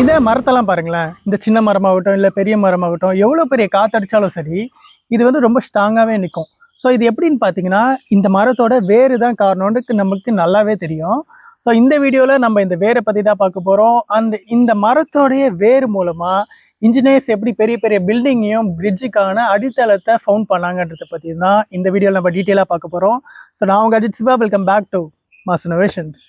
இதே மரத்தெல்லாம் பாருங்களேன். இந்த சின்ன மரமாகட்டும் இல்லை பெரிய மரமாகட்டும் எவ்வளோ பெரிய காற்றடிச்சாலும் சரி இது வந்து ரொம்ப ஸ்ட்ராங்காகவே நிற்கும். ஸோ இது எப்படின்னு பார்த்தீங்கன்னா இந்த மரத்தோட வேறு தான் காரணம்னு நமக்கு நல்லாவே தெரியும். ஸோ இந்த வீடியோவில் நம்ம இந்த வேரை பற்றி தான் பார்க்க போகிறோம் அந்த இந்த மரத்தோடைய வேர் மூலமாக இன்ஜினியர்ஸ் எப்படி பெரிய பெரிய பில்டிங்கையும் பிரிட்ஜுக்கான அடித்தளத்தை ஃபவுண்ட் பண்ணாங்கன்றதை பற்றி தான் இந்த வீடியோவில் நம்ம டீட்டெயிலாக பார்க்க போகிறோம் ஸோ நான் உங்கள் Ajith Siva. Welcome back to mass innovations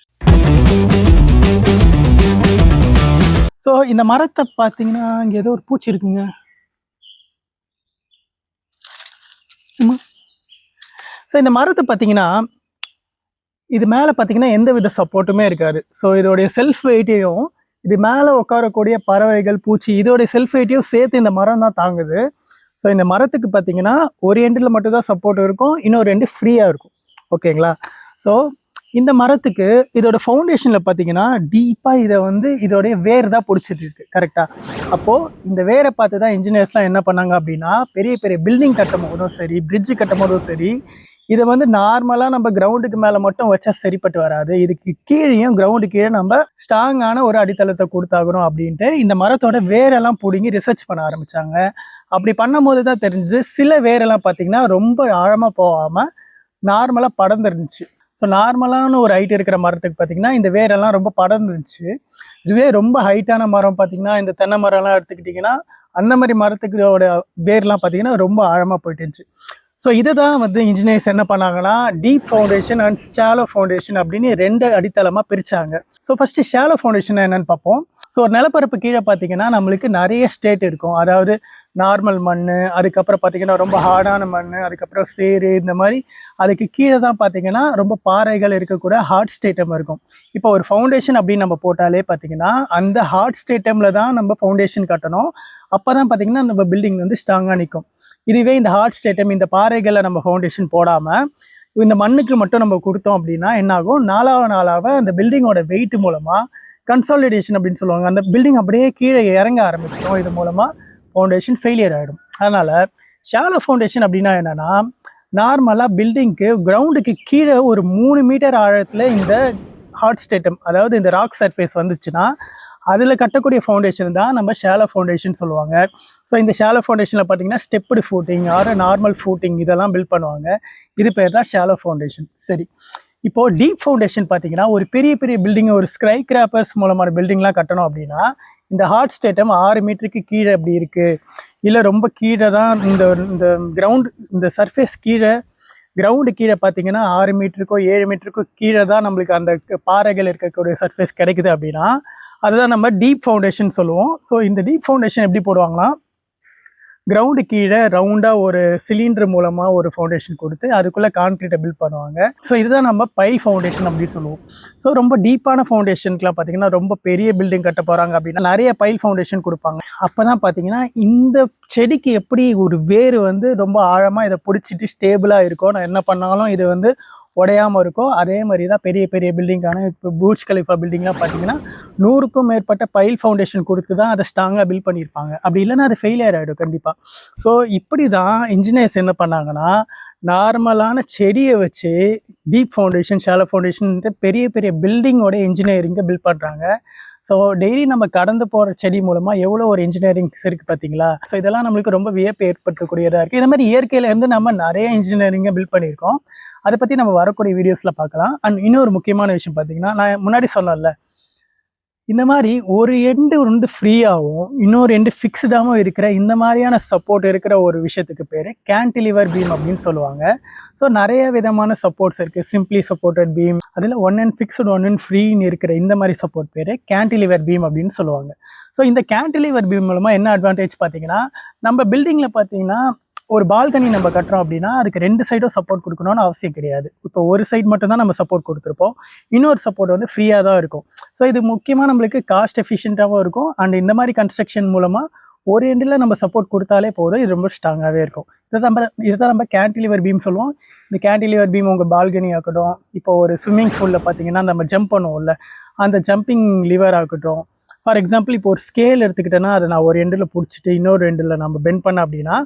so இந்த மரத்தை பார்த்தீங்கன்னா இங்கே ஏதோ ஒரு பூச்சி இருக்குங்க. ஸோ இந்த மரத்தை பார்த்தீங்கன்னா இது மேலே பார்த்தீங்கன்னா எந்த வித சப்போர்ட்டுமே இருக்காது. ஸோ இதோடைய செல்ஃப் வெயிட்டையும் இது மேலே உட்காரக்கூடிய பறவைகள் பூச்சி இதோடைய செல்ஃப் வெயிட்டையும் சேர்த்து இந்த மரம் தான் தாங்குது. ஸோ இந்த மரத்துக்கு பார்த்தீங்கன்னா ஒரு எண்டில் மட்டும்தான் சப்போர்ட் இருக்கும் இன்னொரு ரெண்டு ஃப்ரீயாக இருக்கும். ஓகேங்களா ஸோ இந்த மரத்துக்கு இதோட ஃபவுண்டேஷனில் பார்த்தீங்கன்னா டீப்பாக இதை வந்து இதோடைய வேர் தான் பிடிச்சிட்டு இருக்கு கரெக்டாக அப்போது இந்த வேரை பார்த்து தான் இன்ஜினியர்ஸ்லாம் என்ன பண்ணாங்க அப்படின்னா பெரிய பெரிய பில்டிங் கட்டும் போதும் சரி பிரிட்ஜு கட்டும் போதும் சரி இதை வந்து நார்மலாக நம்ம கிரவுண்டுக்கு மேலே மட்டும் வச்சா சரிப்பட்டு வராது. இதுக்கு கீழேயும் கிரவுண்டு கீழே நம்ம ஸ்ட்ராங்கான ஒரு அடித்தளத்தை கொடுத்தாகணும் அப்படின்ட்டு இந்த மரத்தோட வேரெல்லாம் பிடுங்கி ரிசர்ச் பண்ண ஆரம்பிச்சாங்க. அப்படி பண்ணும்போது தான் தெரிஞ்சது சில வேரெல்லாம் பார்த்திங்கன்னா ரொம்ப ஆழமாக போகாமல் நார்மலாக படர்ந்துருந்துச்சு. ஸோ நார்மலான ஒரு ஹைட் இருக்கிற மரத்துக்கு பார்த்தீங்கன்னா இந்த வேரெல்லாம் ரொம்ப படர்ந்துருச்சு. இதுவே ரொம்ப ஹைட்டான மரம் பார்த்தீங்கன்னா இந்த தென்னை மரம்லாம் எடுத்துக்கிட்டிங்கன்னா அந்த மாதிரி மரத்துக்கோட வேர்லாம் பார்த்தீங்கன்னா ரொம்ப ஆழமாக போயிட்டு இருந்துச்சு ஸோ இதை தான் வந்து இன்ஜினியர்ஸ் என்ன பண்ணாங்கன்னா deep foundation and shallow foundation அப்படின்னு ரெண்டு அடித்தளமாக பிரித்தாங்க ஸோ ஃபஸ்ட்டு ஷாலோ ஃபவுண்டேஷன் என்னென்னு பார்ப்போம். ஸோ நிலப்பரப்பு கீழே பார்த்தீங்கன்னா நம்மளுக்கு நிறைய ஸ்டேட் இருக்கும். அதாவது நார்மல் மண் அதுக்கப்புறம் பார்த்தீங்கன்னா ரொம்ப ஹார்டான மண் அதுக்கப்புறம் சேரு இந்த மாதிரி அதுக்கு கீழே தான் பார்த்தீங்கன்னா ரொம்ப பாறைகள் இருக்கக்கூட ஹார்ட் ஸ்டேட்டம் இருக்கும். இப்போ ஒரு ஃபவுண்டேஷன் அப்படின்னு நம்ம போட்டாலே பார்த்தீங்கன்னா அந்த ஹார்ட் ஸ்டேட்டமில் தான் நம்ம ஃபவுண்டேஷன் கட்டணும். அப்போ தான் பார்த்தீங்கன்னா நம்ம பில்டிங் வந்து ஸ்ட்ராங்காக நிற்கும் இதுவே இந்த ஹார்ட் ஸ்டேட்டம் இந்த பாறைகளில் நம்ம ஃபவுண்டேஷன் போடாமல் இந்த மண்ணுக்கு மட்டும் நம்ம கொடுத்தோம் அப்படின்னா என்னாகும்? நாலாவது நாளாக அந்த பில்டிங்கோட வெயிட் மூலமாக கன்சாலிடேஷன் அப்படின்னு சொல்லுவாங்க. அந்த பில்டிங் அப்படியே கீழே இறங்க ஆரம்பிச்சிடும் இது மூலமாக ஃபவுண்டேஷன் ஃபெயிலியர் ஆகிடும் அதனால் ஷாலோ ஃபவுண்டேஷன் அப்படின்னா என்னென்னா நார்மலாக பில்டிங்க்கு கிரவுண்டுக்கு கீழே ஒரு மூணு மீட்டர் ஆழத்தில் இந்த ஹார்ட் ஸ்டேட்டம் அதாவது இந்த ராக் சர்ஃபேஸ் வந்துச்சுன்னா அதில் கட்டக்கூடிய ஃபவுண்டேஷன் தான் நம்ம ஷேலோ ஃபவுண்டேஷன் சொல்லுவாங்க. ஸோ இந்த ஷாலோ ஃபவுண்டேஷனில் பார்த்தீங்கன்னா stepped footing or normal footing இதெல்லாம் பில்ட் பண்ணுவாங்க. இது பேர் தான் ஷாலோ ஃபவுண்டேஷன் சரி. இப்போது டீப் ஃபவுண்டேஷன் பார்த்தீங்கன்னா ஒரு பெரிய பெரிய பில்டிங் ஒரு ஸ்க்ரை கிராப்பர்ஸ் மூலமான பில்டிங்லாம் கட்டணும் அப்படின்னா இந்த ஹார்ட் ஸ்டேட்டம் ஆறு மீட்டருக்கு கீழே அப்படி இருக்குது இல்லை ரொம்ப கீழே தான் இந்த இந்த கிரவுண்ட் இந்த சர்ஃபேஸ் கீழே கிரவுண்டு கீழே பார்த்தீங்கன்னா ஆறு மீட்டருக்கோ ஏழு மீட்டருக்கோ கீழே தான் நம்மளுக்கு அந்த பாறைகள் இருக்கக்கூடிய சர்ஃபேஸ் கிடைக்குது அப்படின்னா அதுதான் நம்ம டீப் ஃபவுண்டேஷன் சொல்லுவோம். ஸோ இந்த டீப் ஃபவுண்டேஷன் எப்படி போடுவாங்கன்னா கிரவுண்டு கீழே ரவுண்டாக ஒரு சிலிண்டர் மூலமாக ஒரு ஃபவுண்டேஷன் கொடுத்து அதுக்குள்ளே கான்க்ரீட்டை பில்ட் பண்ணுவாங்க. ஸோ இதுதான் நம்ம பைல் ஃபவுண்டேஷன் அப்படின்னு சொல்லுவோம். ஸோ ரொம்ப டீப்பான ஃபவுண்டேஷனுக்குலாம் பார்த்தீங்கன்னா ரொம்ப பெரிய பில்டிங் கட்ட போகிறாங்க அப்படின்னா நிறைய பைல் ஃபவுண்டேஷன் கொடுப்பாங்க. அப்போ தான் பார்த்தீங்கன்னா இந்த செடிக்கு எப்படி ஒரு வேர் வந்து ரொம்ப ஆழமாக இதை பிடிச்சிட்டு ஸ்டேபிளாக இருக்கும் நான் என்ன பண்ணாலும் இது வந்து உடையாமல் இருக்கும் அதே மாதிரி தான் பெரிய பெரிய பில்டிங்கான இப்போ பூஜ் கலிஃபா பில்டிங்லாம் பார்த்தீங்கன்னா நூறுக்கும் மேற்பட்ட பைல் ஃபவுண்டேஷன் கொடுத்து தான் அதை ஸ்ட்ராங்காக பில்ட் பண்ணியிருப்பாங்க. அப்படி இல்லைன்னா அது ஃபெயிலியர் ஆகிடும் கண்டிப்பாக ஸோ இப்படி தான் இன்ஜினியர்ஸ் என்ன பண்ணாங்கன்னா நார்மலான செடியை வச்சு டீப் ஃபவுண்டேஷன் ஷாலோ ஃபவுண்டேஷன் பெரிய பெரிய பில்டிங்கோட இன்ஜினியரிங்கை பில்ட் பண்ணுறாங்க ஸோ டெய்லி நம்ம கடந்து போகிற செடி மூலமாக எவ்வளோ ஒரு இன்ஜினியரிங் இருக்குது பார்த்தீங்களா ஸோ இதெல்லாம் நம்மளுக்கு ரொம்ப வியப்பு ஏற்படுத்தக்கூடியதாக இருக்குது இந்த மாதிரி இயற்கையிலேருந்து நம்ம நிறைய இன்ஜினியரிங்கை பில்ட் பண்ணியிருக்கோம். அதை பற்றி நம்ம வரக்கூடிய வீடியோஸில் பார்க்கலாம். அண்ட் இன்னொரு முக்கியமான விஷயம் பார்த்தீங்கன்னா நான் முன்னாடி சொன்னேன்ல இந்த மாதிரி ஒரு எண்டு வந்து ஃப்ரீயாகவும் இன்னொரு எண்டு ஃபிக்ஸ்டாகவும் இருக்கிற இந்த மாதிரியான சப்போர்ட் இருக்கிற ஒரு விஷயத்துக்கு பேர் கேன்டிலிவர் பீம் அப்படின்னு சொல்லுவாங்க. ஸோ நிறைய விதமான சப்போர்ட்ஸ் இருக்குது சிம்பிளி சப்போர்ட்டட் பீம் அதில் one and fixed one and ஃப்ரீன்னு இருக்கிற இந்த மாதிரி சப்போர்ட் பேர் கேன்டிலிவர் பீம் அப்படின்னு சொல்லுவாங்க. ஸோ இந்த கேன்டிலிவர் பீம் மூலமாக என்ன அட்வான்டேஜ் பார்த்தீங்கன்னா நம்ம பில்டிங்கில் பார்த்தீங்கன்னா ஒரு பால்கனி நம்ம கட்டுறோம் அப்படின்னா அதுக்கு ரெண்டு சைடும் சப்போர்ட் கொடுக்கணும்னு அவசியம் கிடையாது. இப்போ ஒரு சைடு மட்டும்தான் நம்ம சப்போர்ட் கொடுத்துருப்போம். இன்னொரு சப்போர்ட் வந்து ஃப்ரீயாக தான் இருக்கும். ஸோ இது முக்கியமாக நம்மளுக்கு காஸ்ட் எஃபிஷியண்ட்டாகவும் இருக்கும். அண்ட் இந்த மாதிரி கன்ஸ்ட்ரக்ஷன் மூலமாக ஒரு எண்டில் நம்ம சப்போர்ட் கொடுத்தாலே போதும். இது ரொம்ப ஸ்ட்ராங்காகவே இருக்கும். இதை நம்ம இதை தான் நம்ம கேன்டிலிவர் பீம் சொல்லுவோம். இந்த கேன்டிலிவர் பீம் உங்கள் பால்கனி ஆகட்டும் இப்போ ஒரு ஸ்விம்மிங் பூலில் பார்த்தீங்கன்னா நம்ம ஜம்ப் பண்ணுவோம்ல. அந்த ஜம்பிங் லிவர் ஆகட்டும் ஃபார் எக்ஸாம்பிள் இப்போ ஒரு ஸ்கேல் எடுத்துக்கிட்டேன்னா அதை நான் ஒரு எண்டில் பிடிச்சிட்டு இன்னொரு எண்டில் நம்ம பெண்ட் பண்ண அப்படின்னா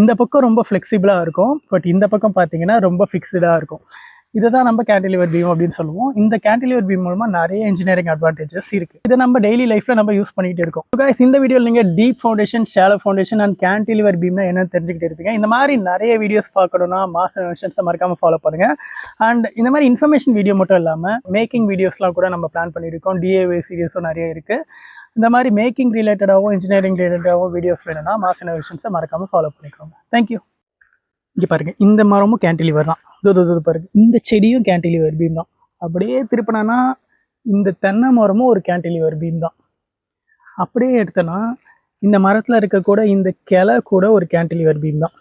இந்த பக்கம் ரொம்ப ஃப்ளெக்சிபிளாக இருக்கும். பட் இந்த பக்கம் பார்த்தீங்கன்னா ரொம்ப ஃபிக்ஸ்டாக இருக்கும். இதை தான் நம்ம கேண்டிலிவர் பீம் அப்படின்னு சொல்லுவோம். இந்த கேண்டிலிவர் பீம் மூலமாக நிறைய இன்ஜினியரிங் அட்வான்டேஜஸ் இருக்குது இதை நம்ம டெய்லி லைஃப்பில் நம்ம யூஸ் பண்ணிகிட்டு இருக்கோம். கைஸ் இந்த வீடியோவில் நீங்கள் deep foundation shallow foundation and cantilever பீம்னா என்னன்னு தெரிஞ்சுக்கிட்டு இருப்பீங்க? இந்த மாதிரி நிறைய வீடியோஸ் பார்க்கணும்னா மாச இன்வெஷன்ஸை மறக்காமல் ஃபாலோ பண்ணுங்கள் அண்ட் இந்த மாதிரி இன்ஃபர்மேஷன் வீடியோ மட்டும் இல்லாமல் மேக்கிங் வீடியோஸ்லாம் கூட நம்ம பிளான் பண்ணியிருக்கோம் டிஏவே சீரியஸும் நிறைய இருக்குது இந்த மாதிரி மேக்கிங் ரிலேட்டடாகவும் இன்ஜினியரிங் ரிலேட்டடாகவும் வீடியோஸ் வேணும்னா மாஸ் இனோவேஷன்ஸை மறக்காமல் ஃபாலோ பண்ணிக்கோங்க. தேங்க்யூ இங்கே பாருங்கள் இந்த மரமும் கேன்டிலிவர் தான். இது இது பாருங்கள் இந்த செடியும் கேன்டிலிவர் பீம் தான். அப்படியே திருப்பினா இந்த தென்னை மரமும் ஒரு கேன்டிலிவர் பீம் தான். அப்படியே எடுத்தனா இந்த மரத்தில் இருக்க கூட இந்த கிளை கூட ஒரு கேன்டிலிவர் பீம் தான்.